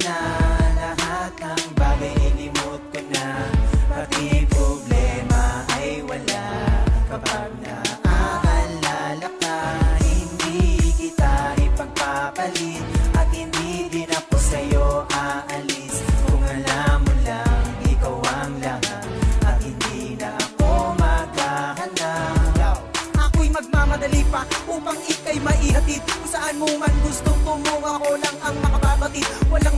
na Lahat ng bagay ilimot ko na. Pati problema ay wala. Kapag naaalala ka Hindi kita ipagpapalit. At hindi din ako sa'yo aalis. Kung alam mo lang ikaw ang lahat. At hindi na ako maghahanap Ako'y magmamadali pa upang ikay maihatid. Kung saan mo man gustong tumungo Ako lang ang makababatid. Walang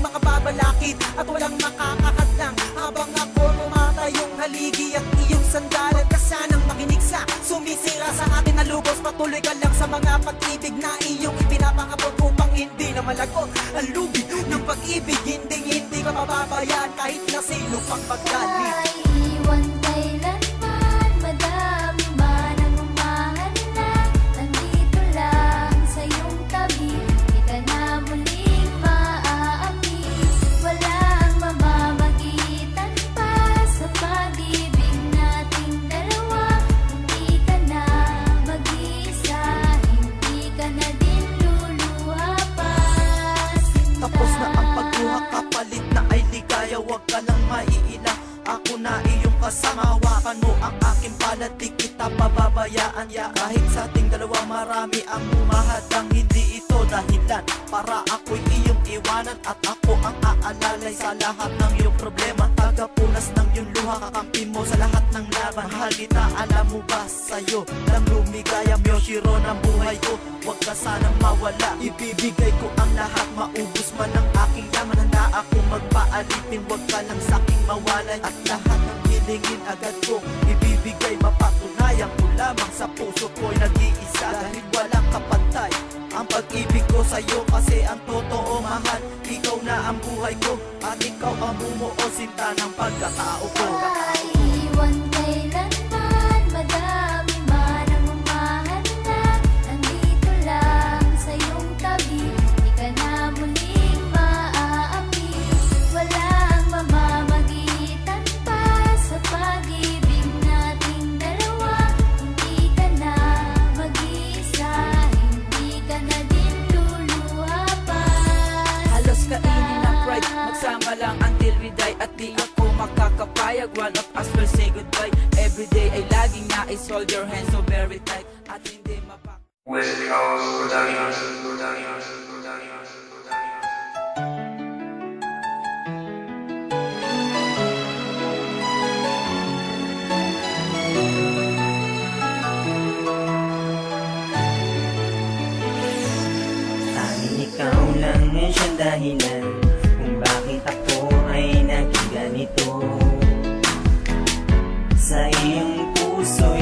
makababalakid at walang makakakatlang Habang ako tumatayong haligi at iyong sandalan Ka sanang makinig sa sumisira sa atin na lubos. Patuloy ka lang sa mga pag-ibig na iyong ipinapangabot Upang hindi na malagot ang lubid ng pag-ibig. Hindi hindi ka mababayaan kahit na sino pang paggalit Kahit sa ating dalawa marami ang humahadang Hindi ito dahilan. Para ako'y iyong iwanan At ako ang aalalay sa lahat ng iyong problema. Tagapunas ng iyong luha Kakampi mo sa lahat ng laban. Mahal kita alam mo ba sa'yo? Lang lumigaya Miyoshiro ng buhay ko. Huwag ka sanang mawala. Ibibigay ko ang lahat Maubos man ang aking yaman Handa akong magpaalitin Huwag ka lang sa'king mawalay. At lahat ng hilingin agad ko Ibibigay puso ko'y nag-iisa Dahil walang kapantay Ang pag-ibig ko sa'yo Kasi ang totoo mahal Ikaw na ang buhay ko At ikaw ang bumuo Sinta ng pagkatao ko One of us will say goodbye Everyday ay laging nais Hold your hands so very tight At hindi mapak West Coast Productions, Productions, Productions, Productions. Tanging ikaw lang ang siyang dahilan Kung bakit ako iyong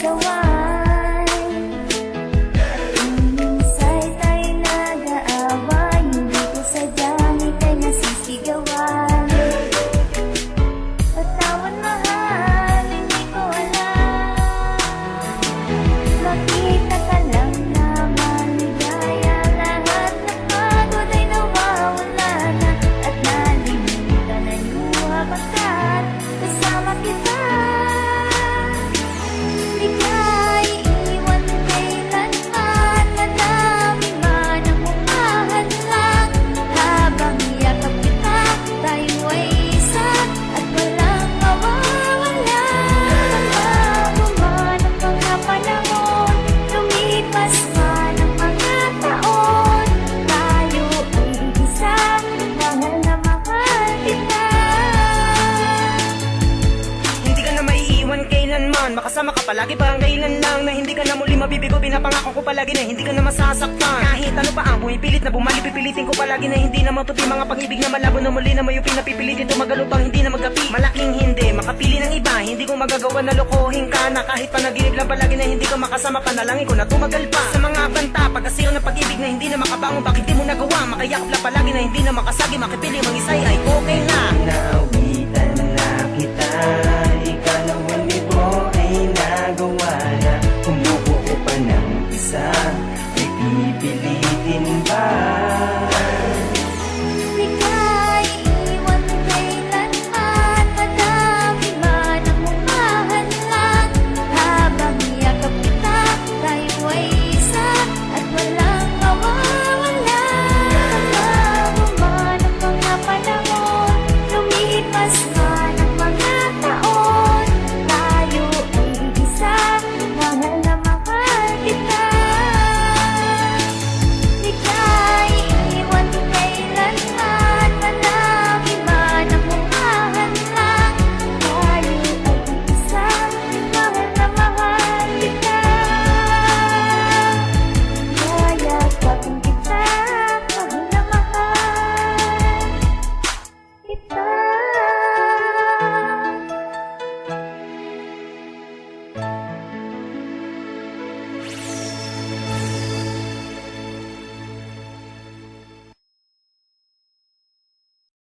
so why palagi parang kailan lang Na hindi ka na muli mabibigo? Pinapangako ko palagi na hindi ka na masasaktan. Kahit ano pa ang pumipilit na bumalik Pipilitin ko palagi na hindi na matupi Mga pag-ibig na malabo na muli na mayupi na pipilitin Tumagalupang hindi na magapi Malaking hindi, makapili ng iba Hindi ko magagawa na lokohin ka na. Kahit panaginip lang palagi na hindi ka makasama Panalangin ko na tumagal pa. Sa mga banta, pagkasiro ng pag-ibig na hindi na makabangon Bakit di mo nagawa, makayakap lang palagi na hindi na makasagi Makipili mang isay ay okay na. Naawitan nagawa